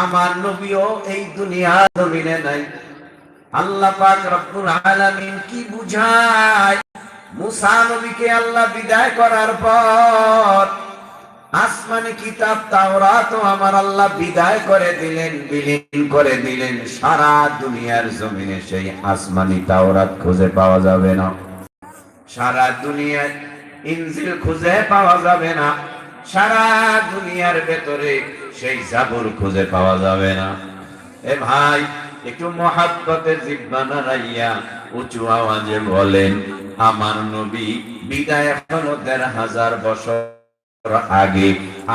আমার নবীও এই দুনিয়া জমিনে নাই। আল্লাহ পাক রব্বুল আলামিন কি বুঝায়? মুসা নবীকে আল্লাহ বিদায় করার পর আসমানি কিতাব তাওরাত আমার আল্লাহ বিদায় করে দিলেন, বিলীন করে দিলেন। সারা দুনিয়ার জমিনে সেই আসমানি তাওরাত খুঁজে পাওয়া যাবে না। সারা দুনিয়ায় ইনজিল খুঁজে পাওয়া যাবে না। সারা দুনিয়ার ভেতরে সেই জাবুর খুঁজে পাওয়া যাবে না এ ভাই, একটু মহাব্বতের জিব্বা নাড়াইয়া উঁচু আওয়াজে বলেন, আমার নবী বিদায় এখনও দেড় হাজার বছর আগে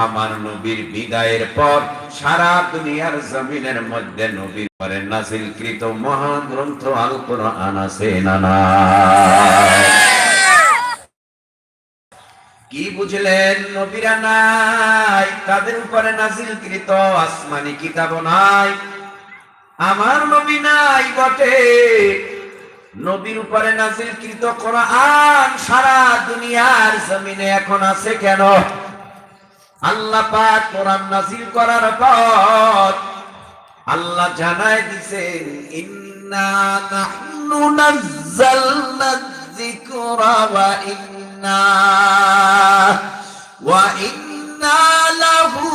আমার নবীর বিদায়ের পর সারা দুনিয়ার জমিনের মধ্যে নবীর পরে নাসিলকৃত মহাগ্রন্থ আল কোরআন আছে না? কি বুঝলেন নবীরা নাই? তাদের উপরে নাজিলকৃত আসমানি কিতাব নাই। আমার নবী নাই বটে। নবীর উপরে নাজিলকৃত কোরআন সারা দুনিয়ার জমিনে এখন আছে কেন? আল্লাহ পাক কোরআন নাজিল করার পর আল্লাহ জানায় দিছেন, ইন্না নাহনু নাযালনা যিকরা ওয়া ইন্না ইন্না লাহু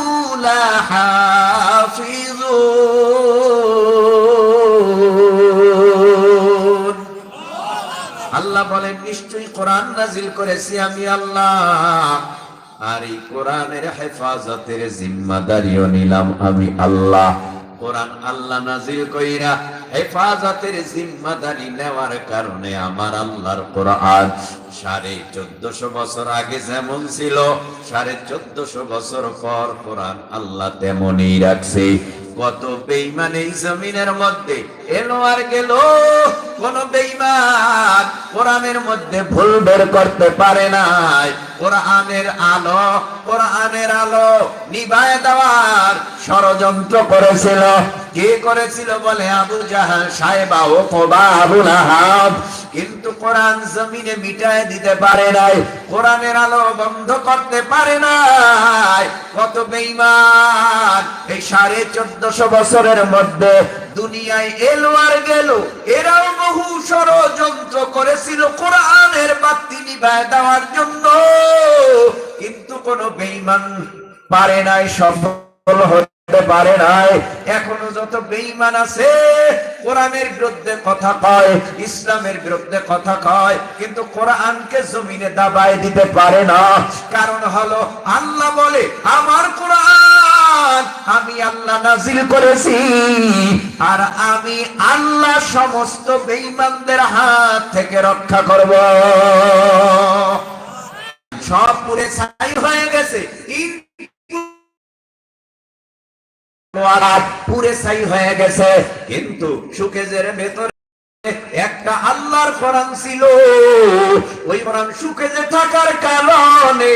লাহাফিজুন আল্লাহ বলেন, নিশ্চয়ই কোরআন নাজিল করেছি আমি আল্লাহ। আর এই কোরআনের হেফাজতের জিম্মাদারিও নিলাম আমি আল্লাহ। কোরআন আল্লাহ নাজিল কইরা হেফাজতের জিম্মাদারি নেওয়ার কারণে আমার আল্লাহর কোরআন সাড়ে চোদ্দশো বছর আগে যেমন ছিল, সাড়ে চোদ্দশো বছর পর কোরআন আল্লাহ তেমনই রাখছে। কত বেইমান এই জমিনের মধ্যে এলো আর গেল, কোন বেইমান কোরআনের মধ্যে ভুল বের করতে পারে নাই। কোরআনের আলো কোরআনের আলো নিভায় দেওয়ার ষড়যন্ত্র করেছিল। কে করেছিল বলে? আবু জাহাল, সাহেবা ও কোবা আবু লাহাব। কিন্তু কোরআন জমিনে মিটায় দিতে পারে নাই, কোরআনের আলো বন্ধ করতে পারে নাই। কত বেঈমান এই সাড়ে চোদ্দশো বছরের মধ্যে দুনিয়ায় এলো আর গেল। এরাও বহু ষড়যন্ত্র করেছিল কোরআনের বাতি নিভায় দেওয়ার জন্য। কিন্তু কোনো বেইমান পারে নাই, সফল হতে পারে নাই। এখনও যত আছে, কোরআনের বিরুদ্ধে কথা কয়, ইসলামের বিরুদ্ধে কথা কয়, কিন্তু কোরআনকে জমিনে দাবায় দিতে পারে না। কারণ হলো, আল্লাহ বলে, আমার কোরআন আমি আল্লাহ নাজিল করেছি, আর আমি আল্লাহ সমস্ত বেঈমানদের হাত থেকে রক্ষা করব। সব পুরে ছাই হয়ে গেছে। পুরে ছাই হয়ে গেছে। কিন্তু ভেতরে একটা আল্লাহর ছিল। ওই থাকার কারণে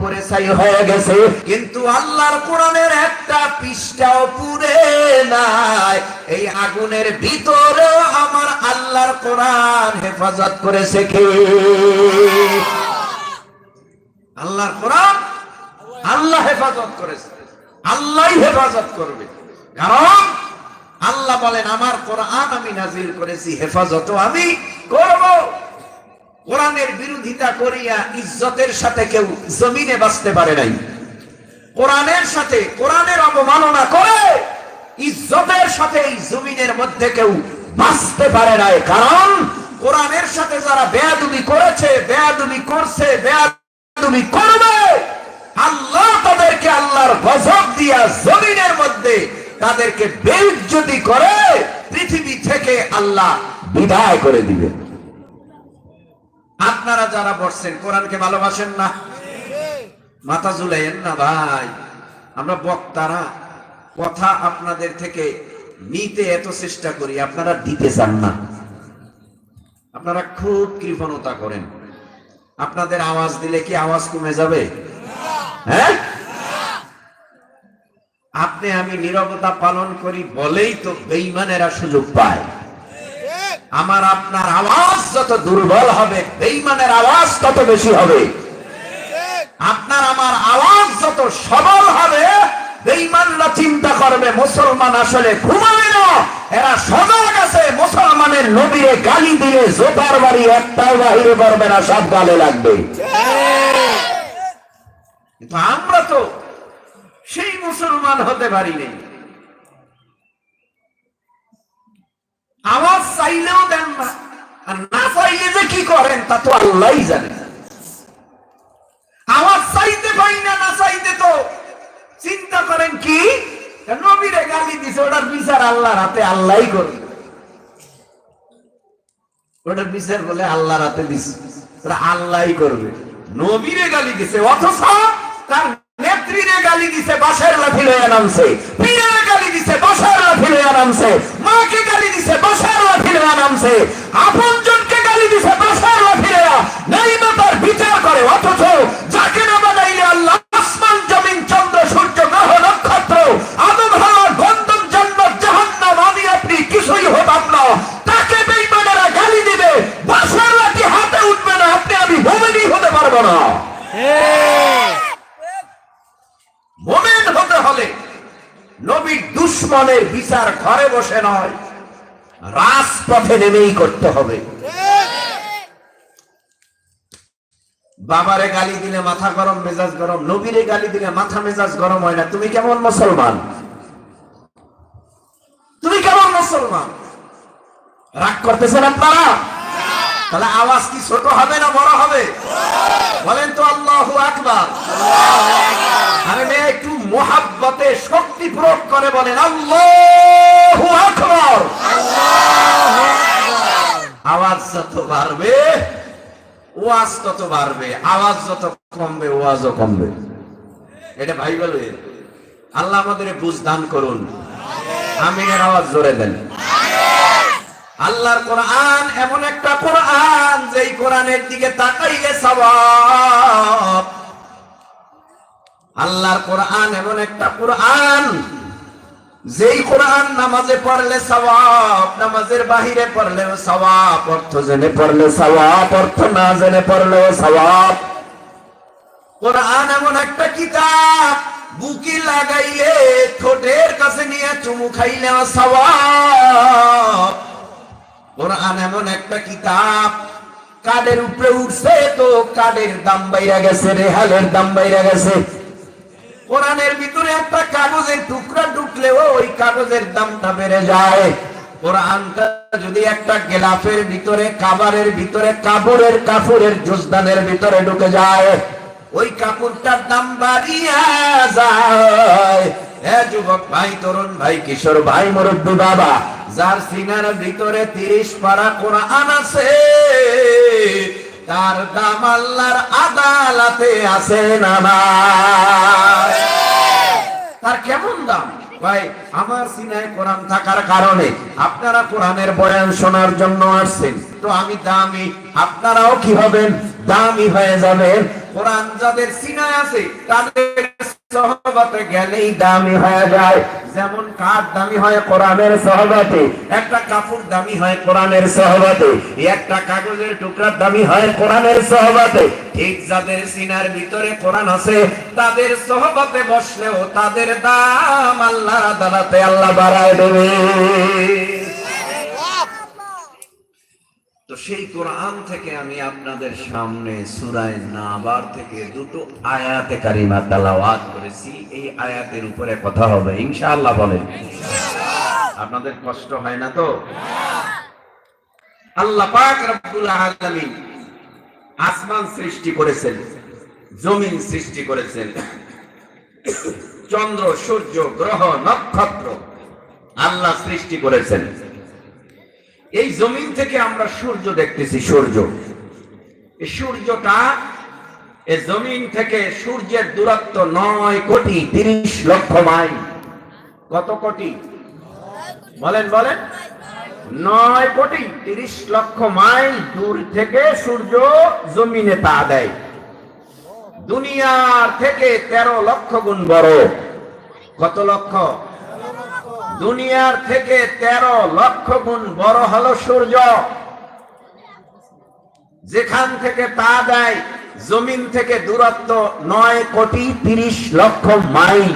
পুরে হয়ে গেছে। কিন্তু আল্লাহর কোরআনের একটা পৃষ্ঠাও পুরে নাই। এই আগুনের ভিতরেও আমার আল্লাহর কোরআন হেফাজত করেছে কে? আল্লাহর কোরআন আল্লাহ হেফাজত করেছে। আল্লাহ হেফাজত করবে। কারণ আল্লাহ বলেন, আমার কোরআন আমি নাজিল করেছি, হেফাজত আমি করব। কোরআনের বিরোধিতা করিয়া ইজ্জতের সাথে কেউ জমিনে বাঁচতে পারে নাই। কোরআনের সাথে, কোরআনের অবমাননা করে ইজ্জতের সাথে এই জমিনের মধ্যে কেউ বাঁচতে পারে নাই। কারণ কোরআনের সাথে যারা বেয়াদুবি করেছে বেয়াদুবি করছে বেয়াদুবি করবে। আল্লাহ তাদেরকে আল্লাহর গজব দিয়া জমিনের মধ্যে তাদেরকে বেউজ্জতি করে, পৃথিবী থেকে আল্লাহ বিদায় করে দিবে। আপনারা যারা বসছেন, কোরআনকে ভালোবাসেন না? মাথা ঝুলাইয়েন না ভাই? আমরা বক্তারা, কথা আপনাদের থেকে নিতে এত চেষ্টা করি, আপনারা দিতে চান না। আপনারা খুব কৃপণতা করেন। আপনাদের আওয়াজ দিলে কি আওয়াজ কমে যাবে? হ্যাঁ? আপনি আমি নিরবতা পালন করি বলেই তো বেইমানেরা সুযোগ পায়। আমার আপনার আওয়াজ যত দুর্বল হবে বেইমানের আওয়াজ তত বেশি হবে। আপনার আমার আওয়াজ যত সবল হবে, বেঈমানরা চিন্তা করবে, মুসলমান আসলে ঘুমাবে না। এরা সজাগ আছে, মুসলমানের নবীরে গালি দিলে জোতার বাড়ি একটাও বাহিরে করবে না সব গালে লাগবে। কিন্তু আমরা তো সেই মুসলমান হতে পারিনি আওয়াজ চাইলেও দেন না, আর না চাইলে যে কি করেন তা তো আল্লাহই জানে। আওয়াজ চাইতে পাই না না চাইতে তো চিন্তা করেন কি? নবীরে গালি দিছে, ওটার বিচার আল্লাহর হাতে আল্লাহ করবে। ওটার বিচার বলে আল্লাহর হাতে দিছে, ওটা আল্লাহই করবে। নবীরে গালি দিছে, অথচ তার নেত্রীরে গালি দিছে বাসার লাঠি লইয়া নামছে। পীরের গালি দিছে বাসার লাঠি লইয়া নামছে। মাকে গালি দিছে বাসার লাঠি লইয়া নামছে। আপনজনকে গালি দিছে বাসার লাঠি লইয়া নাই তার বিচার করে, অথচ যাকে না বানাইলে আল্লাহ আসমান, জমিন, চন্দ্র, সূর্য, গ্রহ, নক্ষত্র, আদম হাওয়ার গন্ধম জান্নাত, জাহান্নাম আমি আপনি কিছুই হতাম না। তাকে বেঈমানেরা গালি দিবে বাসার লাঠি হাতে উঠবে না, আপনি আমি মোমেনই হতে পারব না। মোমেন হতে হলে নবীর দুশ্মনের বিচার ঘরে বসে নয়, রাজপথে নেমেই করতে হবে। বাবারে গালি দিলে মাথা গরম, মেজাজ গরম, নবীরে গালি দিলে মাথা মেজাজ গরম হয় না। তুমি কেমন মুসলমান? তুমি কেমন মুসলমান? রাগ করতেছেন আপনারা? তাহলে আওয়াজ কি ছোট হবে না বড় হবে? বলেন তো আল্লাহ আকবার। আরে মেয়ে, একটু মোহাব্বতে শক্তি প্রয়োগ করে বলেন, আল্লাহ আকবার। আওয়াজ যত বাড়বে, ওয়াজ তত বাড়বে, আওয়াজ যত কমবে, ওয়াজও কমবে। এটা ভাই বলে, আল্লাহ আমাদের বুঝ দান করুন। আমিনের আওয়াজ জোরে দেন। আল্লাহর কোরআন এমন একটা কোরআন যেই কোরআনের দিকে তাকাইলে সবাব আল্লাহর কোরআন এমন একটা কোরআন যেই কোরআন নামাজে পড়লে সওয়াব, নামাজের বাহিরে পড়লেও সওয়াব, অর্থ জেনে পড়লে সওয়াব, অর্থ না জেনে পড়লেও সওয়াব। কোরআন এমন একটা কিতাব, বুকি লাগাইলে ঠোঁটের কাছে নিয়ে চুমু খাইলে সওয়াব। কোরআন এমন একটা কিতাব, কাদের উপরে উঠছে তো কাদের দাম বাইরা গেছে রেহালের দাম বাইরা গেছে। কোরআনের ভিতরে একটা কাগজের টুকরা ঢুকলেও ওই কাগজের দামটা বেড়ে যায়। কোরআনটা যদি একটা গেলাফের ভিতরে, কাবারের ভিতরে, কাপড়ের কাপড়ের জুজদানের ভিতরে ঢুকে যায়, ওই কাপড়টার দাম বাড়িয়া যায়। এ যুবক ভাই, তরুণ ভাই, কিশোর ভাই, মুরব্বী বাবা, যার সিনার ভিতরে তিরিশ পারা কোরআন আছে, তার দাম আল্লাহর আদালতে আছে না তার কেমন দাম? ভাই, আমার সিনায় কোরআন থাকার কারণে আপনারা কোরআনের বয়ান শোনার জন্য আসছেন। তো আমি দামি। আপনারাও কি হবেন? দামি হয়ে যাবেন। কোরআন যাদের সিনায় আছে, তাদের সহবতে গেলেই দামি হয়ে যায়। যেমন কাঠ দামি হয় কোরআনের সহবতে, একটা কাপড় দামি হয় কোরআনের সহবতে, একটা কাগজের টুকরার দামি হয় কোরআনের সহবতে। ঠিক যাদের সিনার ভিতরে কোরআন আছে, তাদের সহবতে বসলেও তাদের দাম আল্লাহ আদালতে আল্লাহ বাড়ায় দেবে। তো সেই কোরআন থেকে আমি আপনাদের সামনে সুরায় নাবার থেকে দুটো আয়াতে কারিমা তালাওয়াত করেছি। এই আয়াতের উপরে কথা হবে। ইনশাআল্লাহ বলেন। আপনাদের কষ্ট হয় না তো? আল্লাহ পাক রব্বুল আলামিন আসমান সৃষ্টি করেছেন, জমিন সৃষ্টি করেছেন। চন্দ্র, সূর্য, গ্রহ, নক্ষত্র আল্লাহ সৃষ্টি করেছেন। এই জমিন থেকে আমরা সূর্য দেখতেছি, সূর্য। এই সূর্যটা, এই জমিন থেকে সূর্যের দূরত্ব নয় কোটি তিরিশ লক্ষ মাইল। কত কোটি? বলেন বলেন। নয় কোটি তিরিশ লক্ষ মাইল দূর থেকে সূর্য জমিনে পা দেয়। দুনিয়ার থেকে তেরো লক্ষ গুণ বড়। কত লক্ষ? দুনিয়ার থেকে তেরো লক্ষ গুণ বড় হলো সূর্য। যেখান থেকে তা দেয়, জমিন থেকে দূরত্ব নয় কোটি তিরিশ লক্ষ মাইল।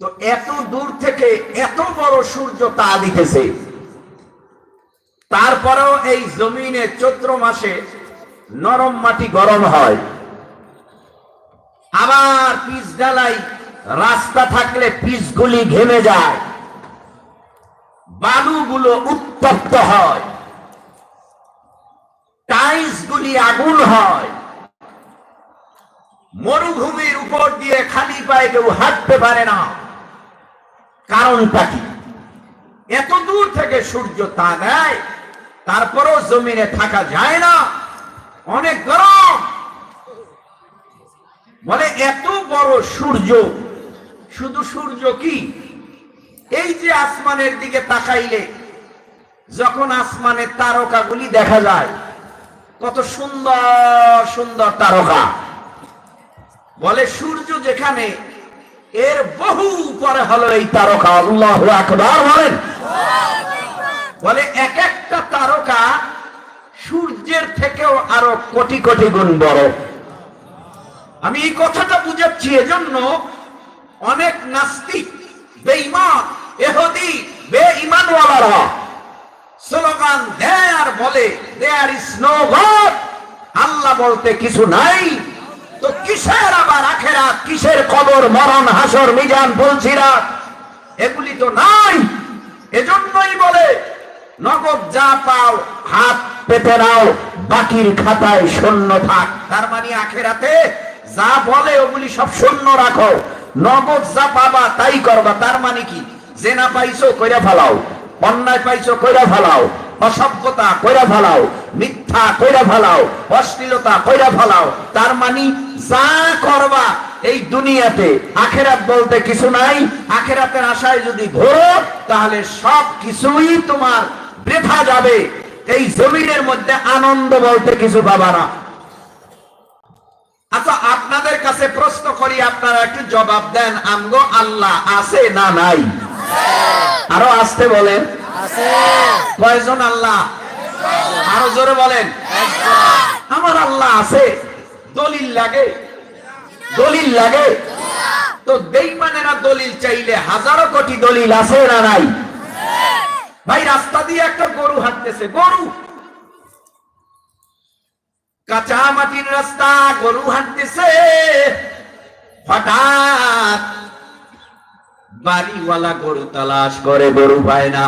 তো এত দূর থেকে এত বড় সূর্য তা দিতেছে। তারপরেও এই জমিনে চৈত্র মাসে নরম মাটি গরম হয়। আবার পিচ ডালাই রাস্তা থাকলে পিচগুলি ঘেমে যায়। বালুগুলো উত্তপ্ত হয়। টাইলস গুলি আগুন হয়। মরুভূমির উপর দিয়ে খালি পায়ে কেউ হাঁটতে পারে না। কারণটা কি? এত দূর থেকে সূর্য তা দেয় তারপরও জমিনে থাকা যায় না। অনেক গরম। বলে, এত বড় সূর্য শুধু সূর্য কি? এই যে আসমানের দিকে তাকাইলে, যখন আসমানের তারকাগুলি দেখা যায়, কত সুন্দর সুন্দর তারকা। বলে, সূর্য যেখানে, এর বহু পরে হলো এই তারকা। আল্লাহ আকবার বলেন। বলে এক একটা তারকা সূর্যের থেকেও আরও কোটি কোটি গুণ বড়। আমি এই কথাটা বুঝাচ্ছি এজন্য অনেক নাস্তিক, বেঈমান, এহদি, বেঈমানওয়ালারা স্লোগান দেয় আর বলে there is no God Allah বলতে কিছু নাই। তো কিসের আবার আখেরাত? কিসের কবর, মরণ, হাসর, মিজান বলছিরাত এগুলি তো নাই। এজন্যই বলে, নগদ যা পাও, হাত পেতে নাও, বাকির খাতায় শূন্য থাক। তার মানে আখেরাতে যা বলে, ওগুলি সব শূন্য রাখো। নগদ যা পাবা তাই করবা, তার মানে কি? জেনা পাইছো, কইরা ফেলাও। অন্যায় পাইছো, কইরা ফেলাও। অসভ্যতা, কইরা ফেলাও। মিথ্যা, কইরা ফেলাও। অশ্লীলতা, কইরা ফেলাও। তার মানে যা করবা এই দুনিয়াতে, আখেরাত বলতে কিছু নাই। আখেরাতের আশায় যদি ঘোরো তাহলে সব কিছুই তোমার বৃথা যাবে। এই জমিনের মধ্যে আনন্দ বলতে কিছু পাবা না। আচ্ছা আপনাদের কাছে প্রশ্ন করি, আপনারা একটু জবাব দেন, আমগো আল্লাহ আছে না নাই? আরও আসতে বলেন। কয়জন আল্লাহ? আরও জোরে বলেন। আমার আল্লাহ আছে। দলিল লাগে। দলিল লাগে। তো বেইমানেরা দলিল চাইলে হাজারো কোটি দলিল আছে না নাই? ভাই, রাস্তা দিয়ে একটা গরু হাঁটতেছে। গরু! কাঁচা মাটির রাস্তা গরু হাঁটতেছে। হঠাৎ বাড়িওয়ালা গরু তালাশ করে, গরু পায় না।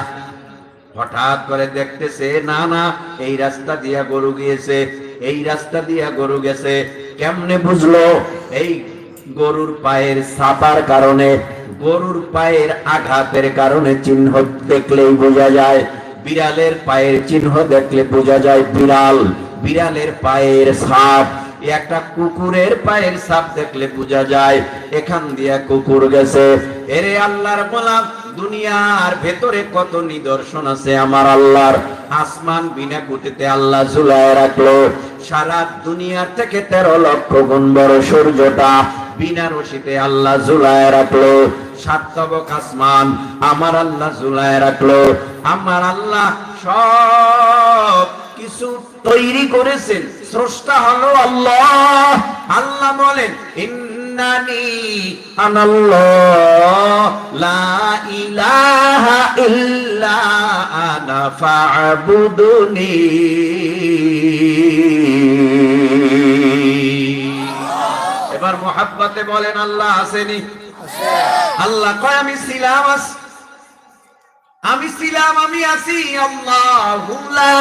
হঠাৎ করে দেখতেছে, না না, এই রাস্তা দিয়া গরু গিয়েছে, এই রাস্তা দিয়া গরু গেছে। কেমনে বুঝলো? এই গরুর পায়ের ছাপার কারণে, গরুর পায়ের আঘাতের কারণে চিহ্ন দেখলেই বোঝা যায়। বিড়ালের পায়ের চিহ্ন দেখলে বোঝা যায় বিড়াল। বিড়ালের পায়ের ছাপ একটা কুকুরের পায়ের ছাপ দেখলে বোঝা যায় এখান দিয়া কুকুর গেছে। এরে আল্লাহর গোলাম, দুনিয়ার ভেতরে কত নিদর্শন আছে আমার আল্লাহর। আসমান বিনা কুটিতে আল্লাহ ঝুলায় রাখল। সারা দুনিয়ার থেকে তেরো লক্ষ গুণ বড় সূর্যটা বিনা রশিতে আল্লাহ ঝুলায় রাখল। সাতবক আসমান আমার আল্লাহ ঝুলায় রাখল। আমার আল্লাহ সব কিছু তৈরি করেছেন। স্রষ্টা হলো আল্লাহ। আল্লাহ বলেন লা এবার মোহাব্বতে বলেন, আল্লাহ আসেনি। আল্লাহ কয়, আমি ছিলাম আস- আমি ছিলাম আমি আছি আল্লাহু লা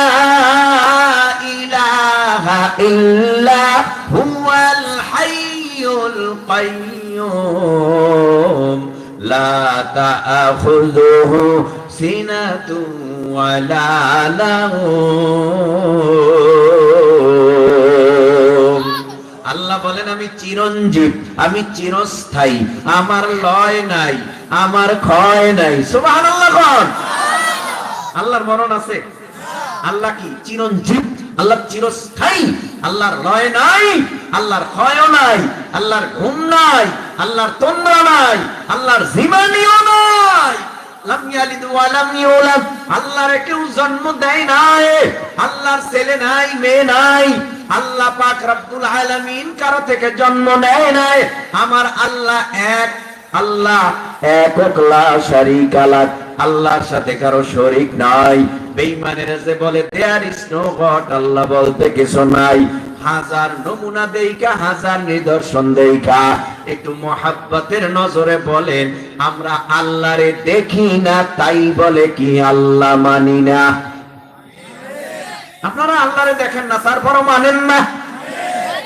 ইলাহা আমি চিরঞ্জীব, আমি চিরস্থায়ী, আমার লয় নাই, আমার ক্ষয় নাই। সুবাহ আল্লাহ কন। আল্লাহর মরণ আছে। আল্লাহ কি? চিরঞ্জীব, আল্লাহ চিরস্থায়ী, আল্লাহর লয় নাই, আল্লাহর ক্ষয়ও নাই, আল্লাহর ঘুম নাই, আল্লাহর তন্দ্রা নাই, আল্লাহর জীবানীও নাই। আল্লাহর কেউ জন্ম দেয় নাই, আল্লাহর ছেলে নাই, মেয়ে নাই আল্লাহ পাক রব্বুল আলামিন কারও থেকে জন্ম নেয় নাই। আমার আল্লাহ এক, আল্লাহ একক লা শারিকা লাক আল্লাহর সাথে কারও শরীক নাই। বেঈমানের যে বলে there is no God Allah বলতে কিছু নাই। হাজার নমুনা দেইকা হাজার নিদর্শন দেইকা একটু মোহাব্বতের নজরে বলেন, আমরা আল্লাহরে দেখি না, তাই বলে কি আল্লাহ মানি না? আপনারা আল্লাহরে দেখেন না তারপরও মানেন না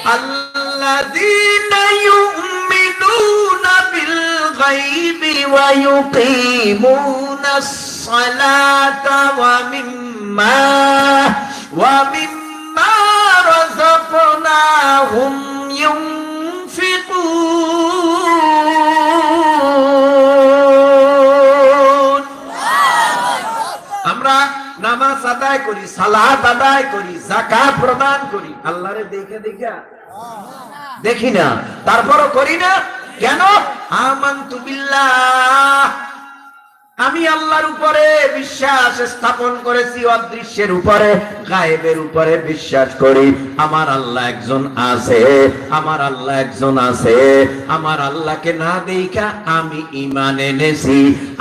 الذين يؤمنون بالغيب ويقيمون الصلاة ومما ومما رزقناهم ينفقون নামাজ আদায় করি, সালাত আদায় করি জাকাত প্রদান করি। আল্লাহরে দেখে দেখে। দেখি না। তারপরও করি না। কেন? আমান্তু বিল্লাহ। আমি আল্লাহর উপরে বিশ্বাস স্থাপন করেছি, অদৃশ্যের উপরে, গায়েবের উপরে বিশ্বাস করি। আমার আল্লাহ একজন আছে, আমার আল্লাহ একজন আছে। আমার আল্লাহকে না দেখা আমি ইমান এনেছি।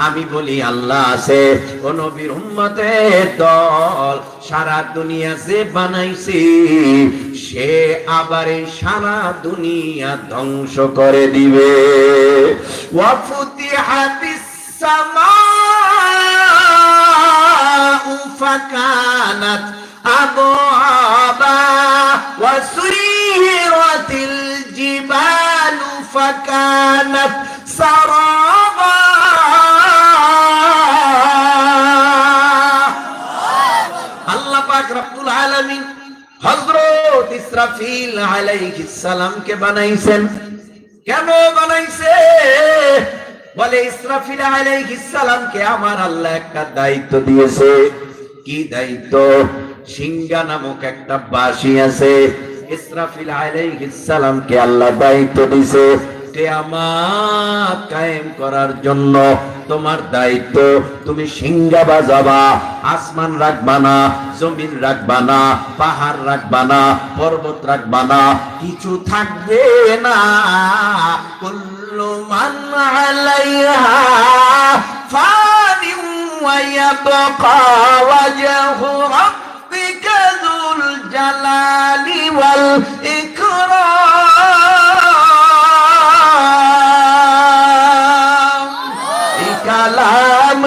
আমি বলি, আল্লাহ আছে। ও নবীর উম্মতে দল সারা দুনিয়া যে বানাইছি, সে আবার এই সারা দুনিয়া ধ্বংস করে দিবে। ওয়াফুতি হাদিস সামা فكانت أبوابا وسيرت الجبال فكانت سرابا আল্লাহ পাক রব্বুল আলামিন হযরত ইসরাফিল আলাইহিস সালাম কে বানাইছেন কেন বানাইছে বলে ইসরাফিল আলাইহিস সালাম কে আমার আল্লাহ একটা দায়িত্ব দিয়েছে কি দায়িত্ব? সিংহা নামক একটা বাসি আছে, ইসরাফিল আল্লাহ দায়িত্ব দিয়েছে করার জন্য তোমার দায়িত্ব, তুমি সিংহা বাজাবা, আসমান রাখবা না, জমিন রাখবা না, পাহাড় রাখবা না, পর্বত রাখবা না, কিছু থাকবে না। কুল্লু মান আলাইহা ফানি ওয়ায়াবকা ওয়াজহু রাব্বিকা যুল জালালি ওয়াল ইকরাম এই কালাম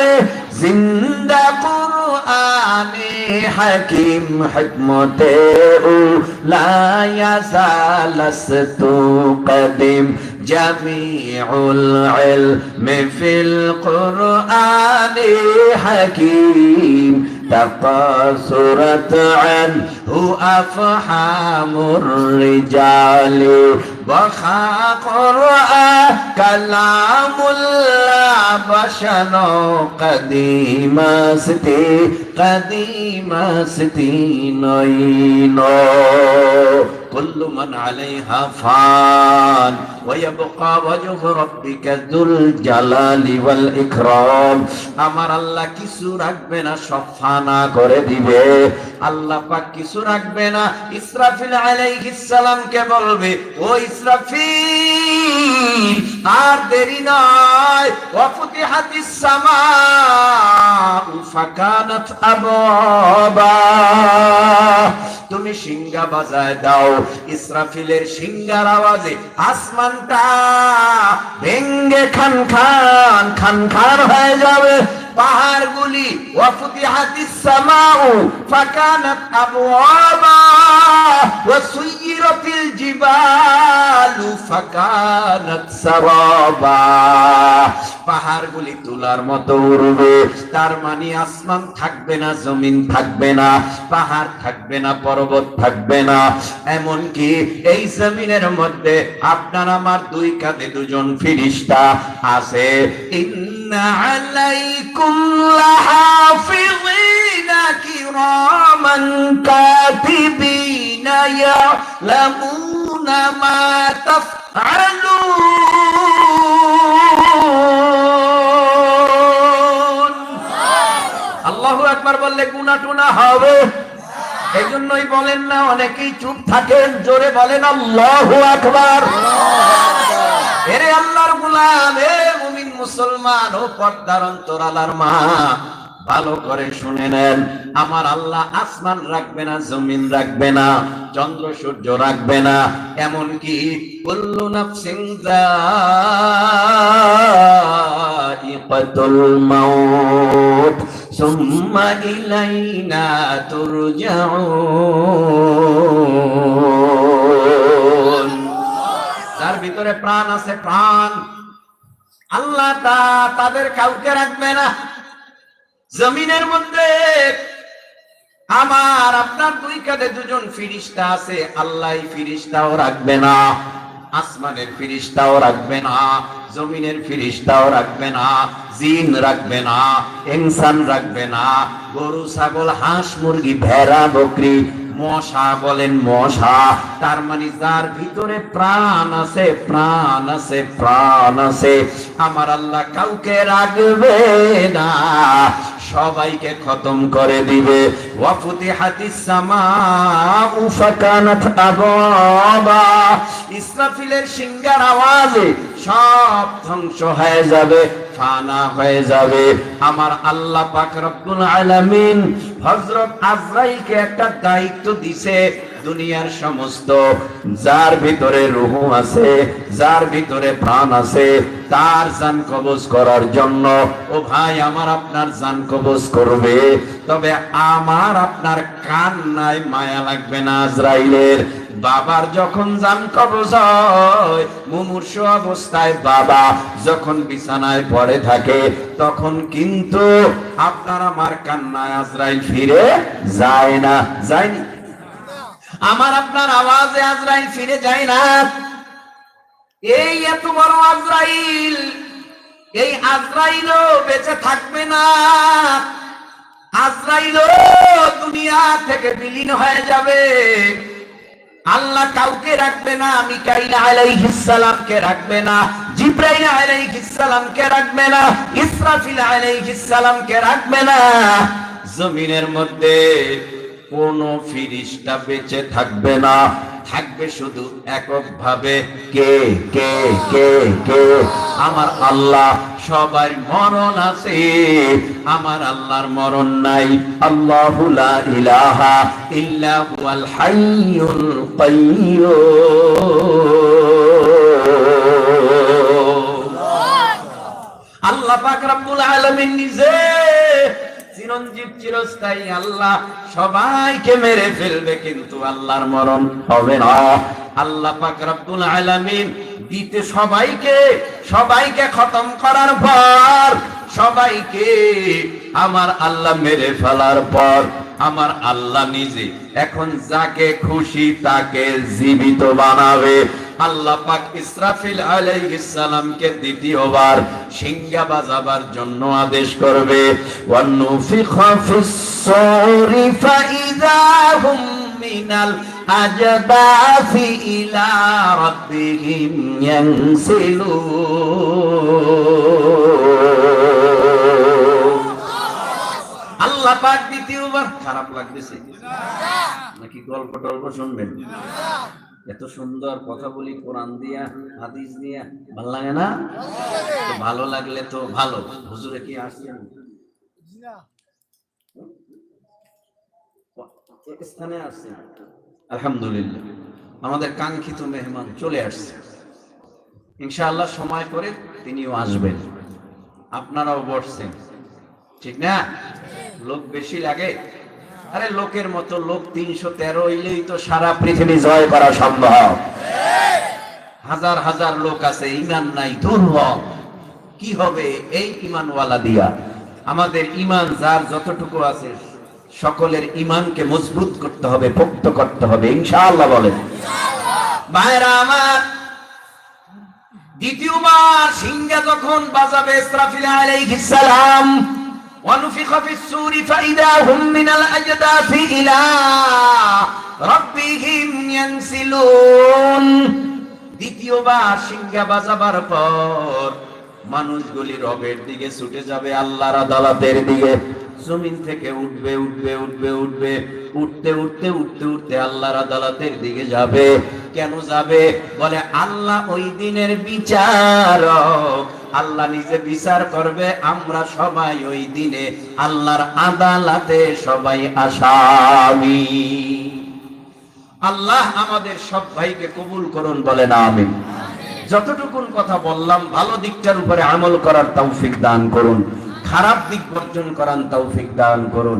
জিন্দা কুরআনে হাকিম হিকমতে ও লা جميع العلم في القرآن حكيم. تقاصرت عنه أفحام الرجال. بخا قرآن كلام الله بشر قديم ستي قديم ستي نينو কুল্লু মান আলাইহা ফান ওয়া ইয়াবকা ওয়াজহু রাব্বিকা যুল জালালি ওয়াল ইকরাম। আমার আল্লাহ কিছু রাখবে না, সব ফানা করে দিবে। আল্লাহ পাক কিছু রাখবে না, ইসরাফিল আলাইহিস সালামকে বলবে, ও ইসরাফিল, আর দেরি নয় ওয়া ফুতিহাতিস সামা ফাকানাত আবাবা তুমি সিংহা বাজায় দাও ইসরাফিলের সিংহার আওয়াজে, আসমানটা ভেঙ্গে খান খান খান খান হয়ে যাবে। পাহাড়গুলি ওয়াফুতিহাতিস সামাউ, ফাকানাত আবওয়াবা। সুয়িরাতিল জিবালু ফাকানাত সারাবা পাহাড়গুলি তুলার মতো উড়বে। তার মানে আসমান থাকবে না, জমিন থাকবে না, পাহাড় থাকবে না, পর্বত থাকবে না। এমনকি এই জমিনের মধ্যে আপনার আমার দুই কাঁধে দুজন ফিরিস্তা আছে। ইন্না আলাইকুম কিরামান কাতিবিনা। ইয়ালামুনা মা তাফআলুন। আল্লাহু আকবার বললে, গুনাহ টুনা হবে। এই জন্যই বলেন না, অনেকেই চুপ থাকেন, জোরে বলেন, আল্লাহু আকবার। এরে আল্লাহর গোলাম হে মুমিন মুসলমান, ও পর্দার অন্তরালার মা। ভালো করে শুনে নেন। আমার আল্লাহ আসমান রাখবে না, জমিন রাখবে না, চন্দ্র সূর্য রাখবে না এমন কি কুল্লু নাফসিন যায়িকাতুল মাউত। সুম্মা ইলাইনা তুরজাউন। তার ভিতরে প্রাণ আছে, প্রাণ। আল্লাহ তা তাদের কাউকে রাখবে না। জমিনের মধ্যে আমার আপনার দুই কাঁধে দুজন ফিরিস্তা আছে আল্লাহ ফিরিস্তাও রাখবে না, আসমানের ফিরিস্তাও রাখবে না, জমিনের ফিরিস্তাও রাখবে না, জিন রাখবে না, ইনসান রাখবে না, গরু, ছাগল, হাঁস, মুরগি, ভেড়া, বকরি মশা বলেন মশা। তার মানে যার ভিতরে প্রাণ আছে প্রাণ আছে প্রাণ আছে। আমার আল্লাহ কাউকে রাখবে না, সবাইকে খতম করে দিবে। ওয়াফুতি হাতিস সামা উফাকানাত আবাবা ইসরাফিলের সিঙ্গার আওয়াজে সব ধ্বংস হয়ে যাবে। ফানা হয়ে যাবে। আমার আল্লাহ পাক রব্বুল আলামিন হযরত আজরাইলকে একটা দায়িত্ব দিছে দুনিয়ার সমস্ত। যার ভিতরে রুহ আছে, যার ভিতরে প্রাণ আছে, তার জান কবজ করার জন্য। ও ভাই, আমার আপনার জান কবজ করবে। তবে আমার আপনার কান্নায় মায়া লাগবে না আজরাইলের। বাবার যখন জান কবজ হয়, মুমূর্ষ অবস্থায় বাবা যখন বিছানায় পড়ে থাকে, তখন কিন্তু আপনার আমার কান্নায় আজরাইল ফিরে যায় না। যায়নি আমার আপনার আওয়াজে আজরাইল ফিরে যায় না। এই এত বড় আজরাইল, এই আজরাইলও বেঁচে থাকবে না। আজরাইলও দুনিয়া থেকে বিলীন হয়ে যাবে। আল্লাহ কাউকে রাখবে না, মিকাইল আলাইহিস সালামকে রাখবে না, জিব্রাইল আলাইহিস সালামকে রাখবে না, ইসরাফিল আলাইহিস সালামকে রাখবে না। জমিনের মধ্যে কোন ফিরিস্তা বেঁচে থাকবে না। থাকবে শুধু একক ভাবে কে কে কে কে? আমার আল্লাহ সবার মরণ আছে। আমার আল্লাহর মরণ নাই। আল্লাহু ইলাহা ইল্লা হাইয়ুল কাইয়্যুম আল্লাহ পাক রব্বুল আলামিন নিজে চিরঞ্জীব চিরস্থায়ী আল্লাহ। সবাইকে মেরে ফেলবে কিন্তু আল্লাহর মরণ হবে না। আল্লাহ পাক রব্বুল আলামিন দিতে সবাইকে সবাইকে খতম করার পর, সবাইকে আমার আল্লাহ মেরে ফেলার পর, আমার আল্লাহ নিজে এখন যাকে খুশি তাকে জীবিত বানাবে। আল্লাহ পাক ইসরাফিল আলাইহিস সালামকে দ্বিতীয়বার সিংহা বাজাবার জন্য আদেশ করবে। ওয়ানুফিখা ফিস সূরি ফাইযা হুম মিনাল আজদাফি ইলা রাব্বিহিম ইয়ানসিলুন। আল্লাহ পাক দ্বিতীয়বার খারাপ লাগতেছে। নাকি গল্প টল্প শুনবেন? এত সুন্দর কথা বলি, কোরআন দিয়া, হাদিস দিয়া, ভালো লাগে না? ভালো লাগলে তো ভালো। হুজুরে কি আসছেন? স্থানে আসছেন। আলহামদুলিল্লাহ। আমাদের কাঙ্ক্ষিত মেহমান চলে আসছে। ইনশাআল্লাহ সময় করে তিনিও আসবেন। আপনারাও বসছেন। ঠিক না? লোক বেশি লাগে। আরে লোকের মতো লোক তিনশো তেরো হইলেই তো সারা পৃথিবী জয় করা সম্ভব। হাজার হাজার লোক আছে, ইমান নাই, দুর্বল। কি হবে এই ইমানওয়ালা দিয়া? আমাদের ইমান যার যতটুকু আছে, সকলের ইমানকে মজবুত করতে হবে, পোক্ত করতে হবে। ইনশাআল্লাহ বলেন। ভাইরা আমার, দ্বিতীয়বার সিংহা যখন বাজাবে ইসরাফিল আলাইহিস সালাম ونفخ في السور فإذا هم من الأجداث إلى ربهم ينسلون দ্বিতীয়বার সিংহা বাজাবার পর মানুষগুলি রবের দিকে ছুটে যাবে, আল্লাহর আদালতের দিকে। জমিন থেকে উঠবে উঠবে উঠবে উঠবে। উঠতে উঠতে উঠতে উঠতে আল্লাহর আদালতের দিকে যাবে। কেন যাবে? বলে, আল্লাহ ওই দিনের বিচারক। আল্লাহ নিজে বিচার করবে, আমরা সবাই ওই দিনে আল্লাহর আদালতে সবাই আসামি। আল্লাহ আমাদের সব ভাইকে কবুল করুন, বলেন আমিন। যতটুকুন কথা বললাম, ভালো দিকটার উপরে আমল করার তৌফিক দান করুন, খারাপ দিক বর্জন করার তৌফিক দান করুন।